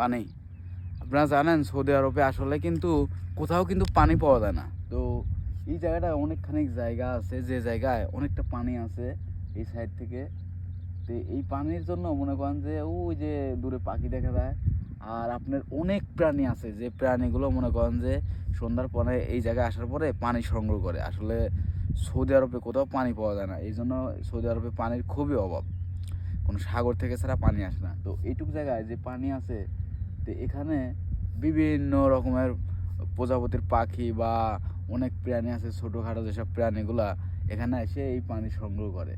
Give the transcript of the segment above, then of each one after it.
পানি। আপনারা জানেন সৌদি আরবে আসলে কিন্তু কোথাও কিন্তু পানি পাওয়া যায় না। তো এই জায়গাটায় অনেকখানি জায়গা আছে, যে জায়গায় অনেকটা পানি আছে এই সাইড থেকে। তো এই পানির জন্য মনে করেন যে ওই যে দূরে পাখি দেখা যায়। আর আপনার অনেক প্রাণী আছে, যে প্রাণীগুলো মনে করেন যে সন্ধ্যার পরে এই জায়গায় আসার পরে পানি সংগ্রহ করে। আসলে সৌদি আরবে কোথাও পানি পাওয়া যায় না এই জন্য সৌদি আরবে পানির খুবই অভাব। কোনো সাগর থেকে ছাড়া পানি আসে না। তো এইটুকু জায়গায় যে পানি আছে তো এখানে বিভিন্ন রকমের প্রজাপতির পাখি বা অনেক প্রাণী আছে, ছোটোখাটো যেসব প্রাণীগুলা এখানে এসে এই পানি সংগ্রহ করে।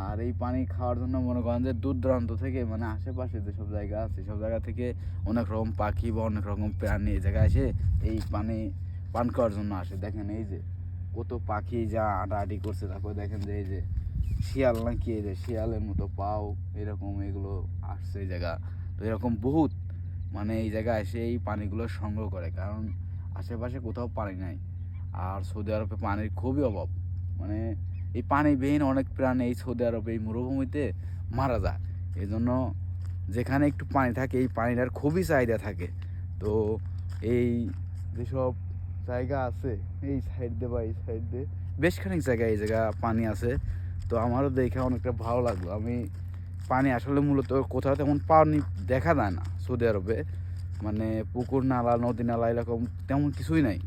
আর এই পানি খাওয়ার জন্য মনে করেন যে দূর দূরান্ত থেকে মানে আশেপাশে যেসব জায়গা আছে, সব জায়গা থেকে অনেক রকম পাখি বা অনেক রকম প্রাণী এই জায়গায় এসে এই পানি পান করার জন্য আসে। দেখেন এই যে কত পাখি যা আটাআটি করছে, তারপর দেখেন যে এই যে শিয়াল নাকি এই যে শিয়ালের মতো পাও, এরকম এগুলো আসছে এই জায়গা। তো এরকম বহুত মানে এই জায়গায় এসে এই পানিগুলো সংগ্রহ করে, কারণ আশেপাশে কোথাও পানি নাই। আর সৌদি আরবে পানির খুবই অভাব। মানে এই পানিবিহীন অনেক প্রাণী এই সৌদি আরবে এই মরুভূমিতে মারা যায়। এই জন্য যেখানে একটু পানি থাকে, এই পানিটার খুবই চাহিদা থাকে। তো এই যেসব জায়গা আছে, এই সাইড দিয়ে বা এই সাইড দিয়ে বেশ খানিক জায়গায় এই জায়গা পানি আছে। তো আমারও দেখে অনেকটা ভালো লাগল। আমি পানি আসলে মূলত কোথাও তেমন পানি দেখা যায় না। সৌদি আরবে মানে পুকুর নালা নদী নালা এরকম তেমন কিছুই নাই।